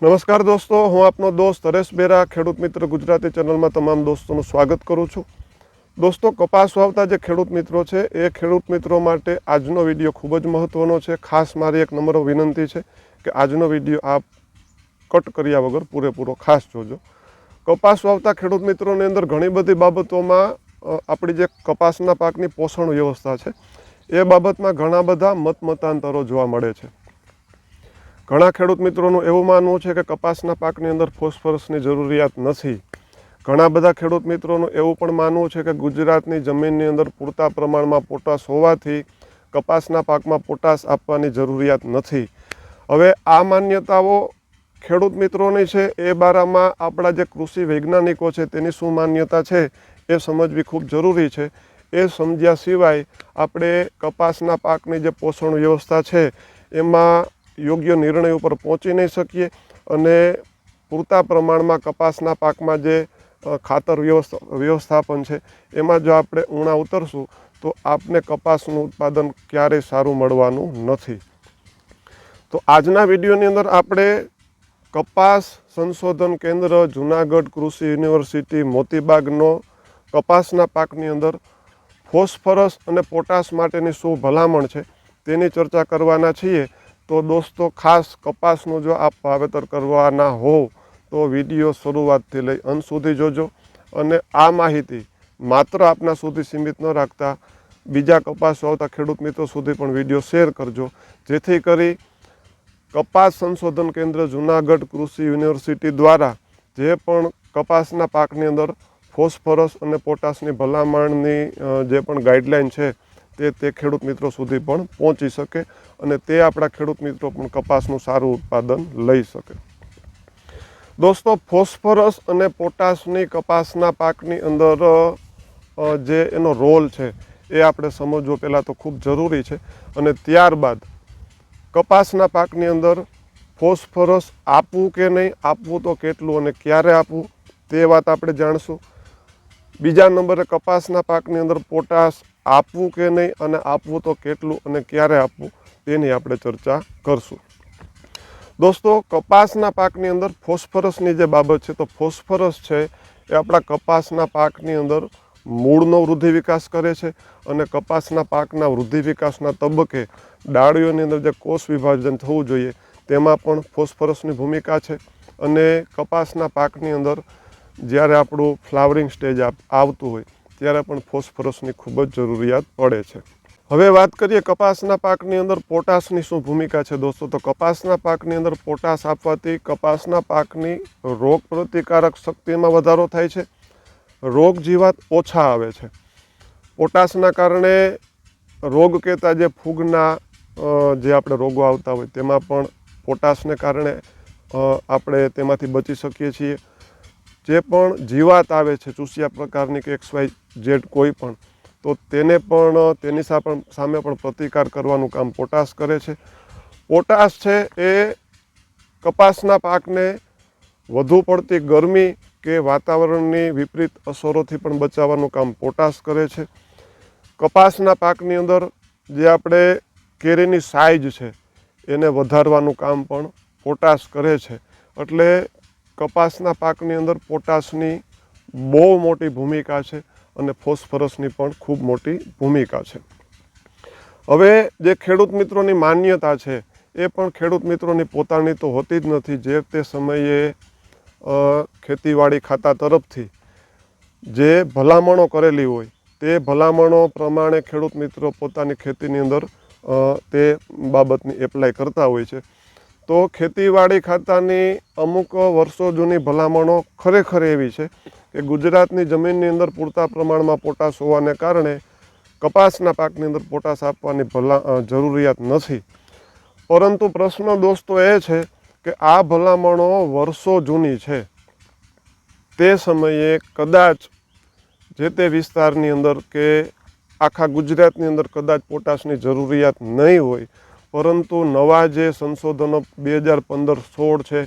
નમસ્કાર દોસ્તો, હું આપનો દોસ્ત હરેશ બેરા, ખેડૂત મિત્ર ગુજરાતી ચેનલમાં તમામ દોસ્તોનું સ્વાગત કરું છું. દોસ્તો, કપાસ વાવતા જે ખેડૂત મિત્રો છે, એ ખેડૂત મિત્રો માટે આજનો વીડિયો ખૂબ જ મહત્ત્વનો છે. ખાસ મારી એક નમ્ર વિનંતી છે કે આજનો વીડિયો આપ કટ કર્યા વગર પૂરેપૂરો ખાસ જોજો. કપાસ વાવતા ખેડૂત મિત્રોની અંદર ઘણી બધી બાબતોમાં આપણી જે કપાસના પાકની પોષણ વ્યવસ્થા છે, એ બાબતમાં ઘણા બધા મત મતાંતરો જોવા મળે છે. ઘણા ખેડૂત મિત્રોનું એવું માનવું છે કે કપાસના પાકની અંદર ફોસ્ફરસની જરૂરિયાત નથી. ઘણા બધા ખેડૂત મિત્રોનું એવું પણ માનવું છે કે ગુજરાતની જમીનની અંદર પૂરતા પ્રમાણમાં પોટાશ હોવાથી કપાસના પાકમાં પોટાશ આપવાની જરૂરિયાત નથી. હવે આ માન્યતાઓ ખેડૂત મિત્રોની છે, એ બારામાં આપણા જે કૃષિ વૈજ્ઞાનિકો છે તેની શું માન્યતા છે એ સમજવી ખૂબ જરૂરી છે. એ સમજ્યા સિવાય આપણે કપાસના પાકની જે પોષણ વ્યવસ્થા છે, એમાં યોગ્ય નિર્ણય ઉપર પહોંચી નહીં શકીએ અને પૂરતા પ્રમાણમાં કપાસના પાકમાં જે ખાતર વ્યવસ્થા, વ્યવસ્થાપન છે, એમાં જો આપણે ઊણા ઉતરશું, તો આપને કપાસનું ઉત્પાદન ક્યારેય સારું મળવાનું નથી. તો આજના વિડીયોની અંદર આપણે કપાસ સંશોધન કેન્દ્ર, જુનાગઢ કૃષિ યુનિવર્સિટી, મોતીબાગનો કપાસના પાકની અંદર ફોસ્ફરસ અને પોટાશ માટેની શું ભલામણ છે, તેની ચર્ચા કરવાના છીએ. તો દોસ્તો, ખાસ કપાસનું જો આપ વાવેતર કરવાના હોવ તો વીડિયો શરૂઆતથી લઈ અંત સુધી જોજો. અને આ માહિતી માત્ર આપના સુધી સીમિત ન રાખતા બીજા કપાસ વાવતા ખેડૂત મિત્રો સુધી પણ વીડિયો શેર કરજો. જેથી કરી કપાસ સંશોધન કેન્દ્ર જુનાગઢ કૃષિ યુનિવર્સિટી દ્વારા જે પણ કપાસના પાકની અંદર ફોસ્ફરસ અને પોટાશની ભલામણની જે પણ ગાઈડલાઈન છે તે તે ખેડૂત મિત્રો સુધી પણ પહોંચી શકે અને તે આપણા ખેડૂત મિત્રો પણ કપાસનું સારું ઉત્પાદન લઈ શકે. દોસ્તો, ફોસ્ફરસ અને પોટાશની કપાસના પાકની અંદર જે એનો રોલ છે એ આપણે સમજવો પહેલાં તો ખૂબ જરૂરી છે અને ત્યારબાદ કપાસના પાકની અંદર ફોસ્ફરસ આપવું કે નહીં, આપવું તો કેટલું અને ક્યારે આપવું તે વાત આપણે જાણશું. બીજા નંબરે કપાસના પાકની અંદર પોટાશ આપવું કે નહીં અને આપવું તો કેટલું અને ક્યારે આપવું, તેની આપણે ચર્ચા કરશું. દોસ્તો, કપાસના પાકની અંદર ફોસ્ફરસની જે બાબત છે, તો ફોસ્ફરસ છે એ આપણા કપાસના પાકની અંદર મૂળનો વૃદ્ધિ વિકાસ કરે છે અને કપાસના પાકના વૃદ્ધિ વિકાસના તબક્કે ડાળીઓની અંદર જે કોષ વિભાજન થવું જોઈએ, તેમાં પણ ફોસ્ફરસની ભૂમિકા છે. અને કપાસના પાકની અંદર જ્યારે આપણું ફ્લાવરિંગ સ્ટેજ આવતું હોય ત્યારે પણ ફોસ્ફરસની ખૂબ જ જરૂરિયાત પડે છે. હવે વાત કરીએ કપાસના પાકની અંદર પોટાશની શું ભૂમિકા છે દોસ્તો? તો કપાસના પાકની અંદર પોટાશ આપવાથી કપાસના પાકની રોગ પ્રતિકારક શક્તિમાં વધારો થાય છે. રોગ જીવાત ઓછા આવે છે. પોટાશના કારણે રોગ કહેતા જે ફૂગના જે આપણે રોગો આવતા હોય તેમાં પણ પોટાશને કારણે આપણે તેમાંથી બચી શકીએ છીએ. જે પણ જીવાત આવે છે, ચૂસિયા પ્રકારની કે એક્સ વાય ઝેડ કોઈ પણ, તો તેને પણ, તેની સામે પણ પ્રતિકાર કરવાનું કામ પોટાશ કરે છે. પોટાશ છે એ કપાસના પાકને વધુ પડતી ગરમી કે વાતાવરણની વિપરીત અસરોથી પણ બચાવવાનું કામ પોટાશ કરે છે. કપાસના પાકની અંદર જે આપણે કેરીની સાઇઝ છે, એને વધારવાનું કામ પણ પોટાશ કરે છે. એટલે કપાસના પાકની અંદર પોટાશની બહુ મોટી ભૂમિકા છે અને ફોસ્ફરસની પણ ખૂબ મોટી ભૂમિકા છે. હવે જે ખેડૂત મિત્રોની માન્યતા છે, એ પણ ખેડૂત મિત્રોની પોતાની તો હોતી જ નથી. જે તે સમયે ખેતીવાડી ખાતા તરફથી જે ભલામણો કરેલી હોય, તે ભલામણો પ્રમાણે ખેડૂત મિત્રો પોતાની ખેતીની અંદર તે બાબતની એપ્લાય કરતા હોય છે. તો ખેતીવાડી ખાતાની અમુક વર્ષો જૂની ભલામણો ખરેખર એવી છે કે ગુજરાતની જમીનની અંદર પૂરતા પ્રમાણમાં પોટાશ હોવાને કારણે કપાસના પાકની અંદર પોટાશ આપવાની ભલા જરૂરિયાત નથી. પરંતુ પ્રશ્ન દોસ્તો એ છે કે આ ભલામણો વર્ષો જૂની છે. તે સમયે કદાચ જે તે વિસ્તારની અંદર કે આખા ગુજરાતની અંદર કદાચ પોટાશની જરૂરિયાત નહીં હોય પરંતુ નવા જે સંશોધનો બે હજાર પંદર સોળ છે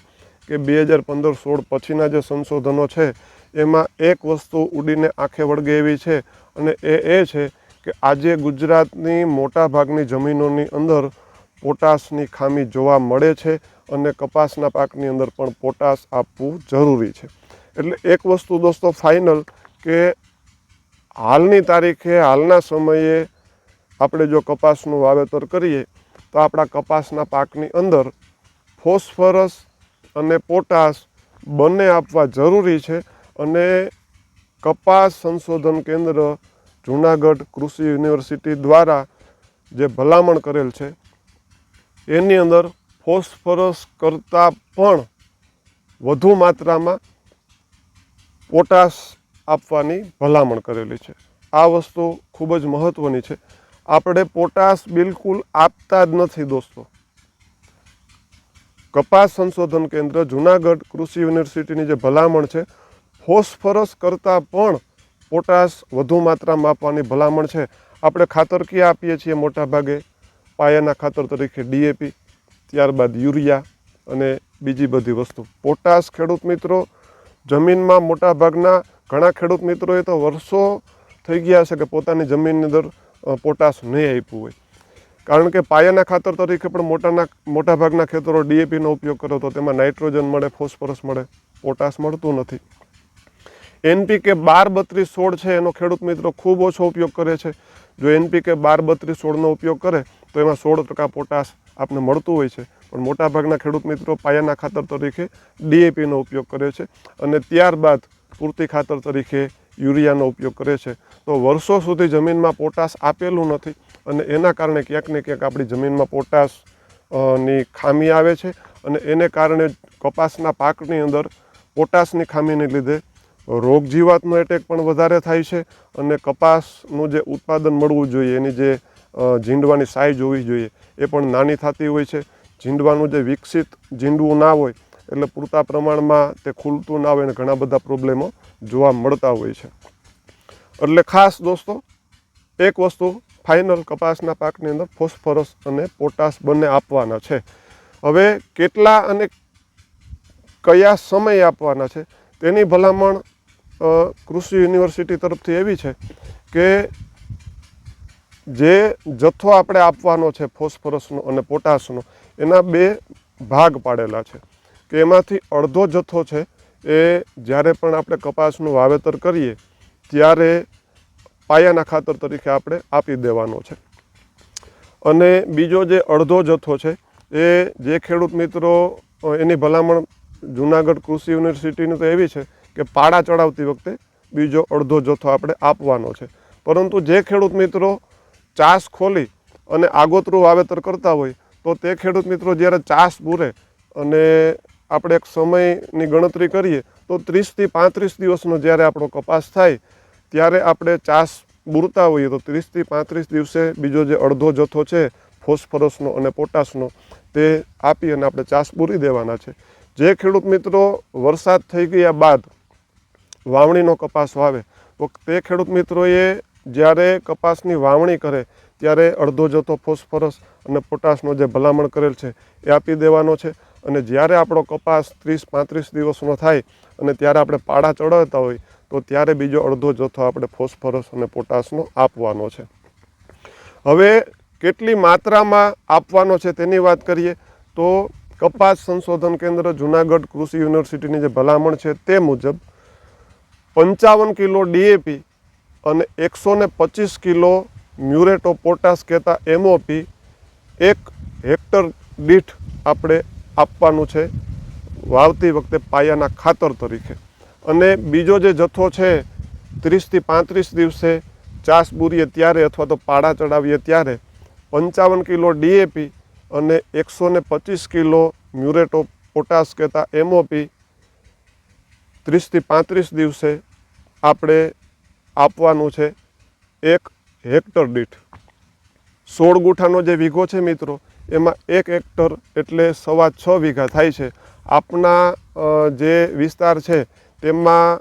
કે બે હજાર પંદર સોળ પછીના જે સંશોધનો છે, એમાં એક વસ્તુ ઉડીને આંખે વળગે એવી છે અને એ એ છે કે આજે ગુજરાતની મોટા ભાગની જમીનોની અંદર પોટાશની ખામી જોવા મળે છે અને કપાસના પાકની અંદર પણ પોટાશ આપવું જરૂરી છે. એટલે એક વસ્તુ દોસ્તો ફાઇનલ કે હાલની તારીખે, હાલના સમયે આપણે જો કપાસનું વાવેતર કરીએ તો આપણા કપાસના પાકની અંદર ફોસ્ફરસ અને પોટાશ બંને આપવા જરૂરી છે અને કપાસ સંશોધન કેન્દ્ર જુનાગઢ કૃષિ યુનિવર્સિટી દ્વારા જે ભલામણ કરેલ છે, એની અંદર ફોસ્ફરસ કરતાં પણ વધુ માત્રામાં પોટાશ આપવાની ભલામણ કરેલી છે. આ વસ્તુ ખૂબ જ મહત્ત્વની છે. આપણે પોટાશ બિલકુલ આપતા જ નથી દોસ્તો. કપાસ સંશોધન કેન્દ્ર, જુનાગઢ કૃષિ યુનિવર્સિટીની જે ભલામણ છે, ફોસ્ફરસ કરતાં પણ પોટાશ વધુ માત્રામાં આપવાની ભલામણ છે. આપણે ખાતર ક્યાં આપીએ છીએ? મોટાભાગે પાયાના ખાતર તરીકે ડીએપી ત્યારબાદ યુરિયા અને બીજી બધી વસ્તુ. પોટાશ ખેડૂત મિત્રો, જમીનમાં મોટાભાગના ઘણા ખેડૂત મિત્રોએ તો વર્ષો થઈ ગયા છે કે પોતાની જમીનની અંદર પોટાશ નહીં આપ્યું હોય. કારણ કે પાયાના ખાતર તરીકે પણ મોટાના, મોટાભાગના ખેતરો ડીએપીનો ઉપયોગ કરો તો તેમાં નાઇટ્રોજન મળે, ફોસ્ફરસ મળે, પોટાશ મળતું નથી. એનપીકે બાર બત્રીસ સોળ છે, એનો ખેડૂત મિત્રો ખૂબ ઓછો ઉપયોગ કરે છે. જો એનપીકે બાર બત્રીસ સોળનો ઉપયોગ કરે, તો એમાં સોળ ટકા પોટાશ આપને મળતું હોય છે. પણ મોટાભાગના ખેડૂત મિત્રો પાયાના ખાતર તરીકે ડીએપીનો ઉપયોગ કરે છે. અને ત્યારબાદ પૂરતી ખાતર તરીકે યુરિયાનો ઉપયોગ કરે છે. તો વર્ષો સુધી જમીનમાં પોટાશ આપેલું નથી અને એના કારણે ક્યાંક ને ક્યાંક આપણી જમીનમાં પોટાશની ખામી આવે છે અને એને કારણે કપાસના પાકની અંદર પોટાશની ખામીને લીધે રોગ જીવાતનો એટેક પણ વધારે થાય છે અને કપાસનું જે ઉત્પાદન મળવું જોઈએ, એની જે ઝીંડવાની સાઇઝ હોવી જોઈએ એ પણ નાની થતી હોય છે. ઝીંડવાનું જે વિકસિત ઝીંડવું ના હોય એટલે પૂરતા પ્રમાણમાં તે ખુલતું ના હોય અને ઘણા બધા પ્રોબ્લેમો જોવા મળતા હોય છે. એટલે ખાસ દોસ્તો, એક વસ્તુ ફાઇનલ કપાસના પાકની અંદર ફોસ્ફરસ અને પોટાશ બંને આપવાના છે. હવે કેટલા અને કયા સમયે આપવાના છે? તેની ભલામણ કૃષિ યુનિવર્સિટી તરફથી એવી છે કે જે જથ્થો આપણે આપવાનો છે ફોસ્ફરસનો અને પોટાશનો, એના બે ભાગ પાડેલા છે. કે એમાંથી અડધો જથ્થો છે એ જ્યારે પણ આપણે કપાસનું વાવેતર કરીએ, ત્યારે પાયાના ખાતર તરીકે આપણે આપી દેવાનો છે. અને બીજો જે અડધો જથ્થો છે, એ જે ખેડૂત મિત્રો એની ભલામણ જુનાગઢ કૃષિ યુનિવર્સિટીની તો એવી છે કે પાડા ચડાવતી વખતે બીજો અડધો જથ્થો આપણે આપવાનો છે. પરંતુ જે ખેડૂત મિત્રો ચાસ ખોલી અને આગોતરું વાવેતર કરતા હોય, તો તે ખેડૂત મિત્રો જ્યારે ચાસ પૂરે અને આપણે એક સમયની ગણતરી કરીએ, તો ત્રીસથી પાંત્રીસ દિવસનો જ્યારે આપણો કપાસ થાય, ત્યારે આપણે ચાસ બુરતા હોઈએ, તો ત્રીસથી પાંત્રીસ દિવસે બીજો જે અડધો જથ્થો છે, ફોસ્ફરસનો અને પોટાશનો, તે આપી અને આપણે ચાસ પૂરી દેવાના છે. જે ખેડૂત મિત્રો વરસાદ થઈ ગયા બાદ વાવણીનો કપાસ વાવે, તો તે ખેડૂત મિત્રોએ જ્યારે કપાસની વાવણી કરે, ત્યારે અડધો જથ્થો ફોસ્ફરસ અને પોટાશનો જે ભલામણ કરેલ છે, એ આપી દેવાનો છે. અને જ્યારે આપણો કપાસ ત્રીસ પાંત્રીસ દિવસનો થાય અને ત્યારે આપણે પાડા ચડાવતા હોય, તો ત્યારે બીજો અડધો જથ્થો આપણે ફોસ્ફરસ અને પોટાશનો આપવાનો છે. હવે કેટલી માત્રામાં આપવાનો છે તેની વાત કરીએ, તો કપાસ સંશોધન કેન્દ્ર જુનાગઢ કૃષિ યુનિવર્સિટીની જે ભલામણ છે તે મુજબ પંચાવન કિલો ડીએપી અને એકસો ને પચીસ કિલો મ્યુરેટ ઓફ પોટાશ કહેતા એમઓપી એક હેક્ટર દીઠ આપણે આપવાનું છે વાવતી વખતે પાયાના ખાતર તરીકે. અને બીજો જે જથ્થો છે, ત્રીસથી પાંત્રીસ દિવસે ચાસ બુરીએ ત્યારે અથવા તો પાડા ચડાવીએ ત્યારે પંચાવન કિલો ડીએપી અને એકસો ને પચીસ કિલો મ્યુરેટ ઓફ પોટાશ કહેતા એમઓપી ત્રીસથી પાંત્રીસ દિવસે આપણે આપવાનું છે એક હેક્ટર દીઠ. સોળ ગુઠાનો જે વીઘો છે મિત્રો એમાં એક હેક્ટર એટલે સવા છ વીઘા થાય છે. આપના જે વિસ્તાર છે, તેમાં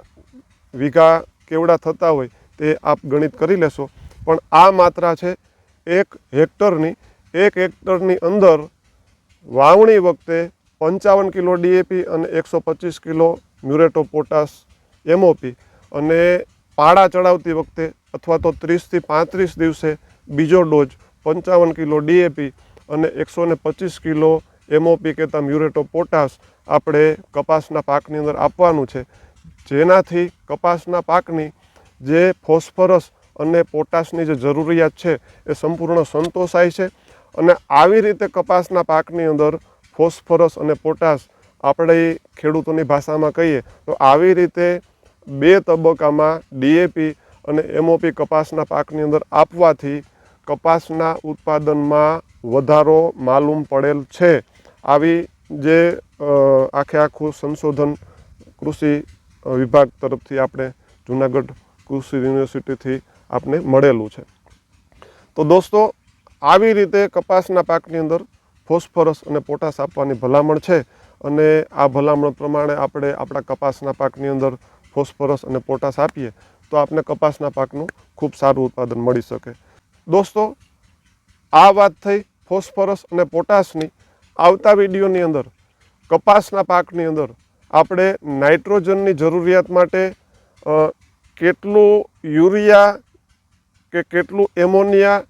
વીઘા કેવડા થતા હોય તે આપ ગણિત કરી લેશો. પણ આ માત્રા છે એક હેક્ટરની. એક હેક્ટરની અંદર વાવણી વખતે પંચાવન કિલો ડીએપી અને એકસો પચીસ કિલો મ્યુરેટો પોટાશ એમઓપી અને પાડા ચડાવતી વખતે અથવા તો ત્રીસથી પાંત્રીસ દિવસે બીજો ડોઝ પંચાવન કિલો ડીએપી અને એકસો ને પચીસ કિલો એમઓપી કહેતા મ્યુરેટો પોટાશ આપણે કપાસના પાકની અંદર આપવાનું છે. જેનાથી કપાસના પાકની જે ફોસ્ફરસ અને પોટાશની જે જરૂરિયાત છે એ સંપૂર્ણ સંતોષાય છે અને આવી રીતે કપાસના પાકની અંદર ફોસ્ફરસ અને પોટાશ આપણે ખેડૂતોની ભાષામાં કહીએ તો આવી રીતે બે તબક્કામાં ડીએપી અને એમઓપી કપાસના પાકની અંદર આપવાથી કપાસના ઉત્પાદનમાં વધારો માલુમ પડેલ છે. આવી જે આખે આખું સંશોધન કૃષિ વિભાગ તરફથી આપણે જુનાગઢ કૃષિ યુનિવર્સિટીથી આપને મળેલું છે. તો દોસ્તો, આવી રીતે કપાસના પાકની અંદર ફોસ્ફરસ અને પોટાશ આપવાની ભલામણ છે અને આ ભલામણ પ્રમાણે આપણે આપણા કપાસના પાકની અંદર ફોસ્ફરસ અને પોટાશ આપીએ તો આપણે કપાસના પાકનું ખૂબ સારું ઉત્પાદન મળી શકે. દોસ્તો, આ વાત થઈ ફોસ્ફરસ અને પોટાશની. આવતા વિડીયોની અંદર, કપાસના પાકની અંદર, આપણે નાઇટ્રોજનની જરૂરિયાત માટે કેટલું યુરિયા કે કેટલું એમોનિયા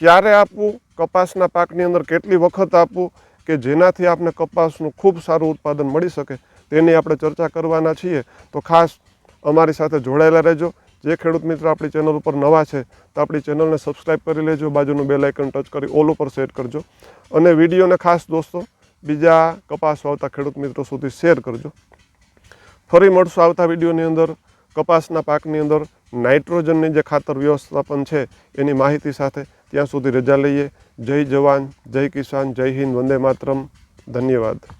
ક્યારે આપવું, કપાસના પાકની અંદર કેટલી વખત આપવું, કે જેનાથી આપણે કપાસનું ખૂબ સારું ઉત્પાદન મળી શકે, તેની આપણે ચર્ચા કરવાના છીએ. તો ખાસ અમારી સાથે જોડાયેલા રહેજો. જે ખેડૂત મિત્ર આપણી ચેનલ ઉપર નવા છે, તો આપણી ચેનલને સબસ્ક્રાઈબ કરી લેજો, બાજુનું બેલ આઇકન ટચ કરી ઓલ ઉપર સેટ કરજો. અને વિડીયોને ખાસ દોસ્તો, બીજા કપાસ વાવતા ખેડૂત મિત્રો સુધી શેર કરજો. ફરી મળશું આવતા વિડીયોની અંદર, કપાસના પાકની અંદર નાઇટ્રોજનની જે ખાતર વ્યવસ્થાપન છે, એની માહિતી સાથે. ત્યાં સુધી રજા લઈએ. જય જવાન, જય કિસાન, જય હિન્દ, વંદે માતરમ. ધન્યવાદ.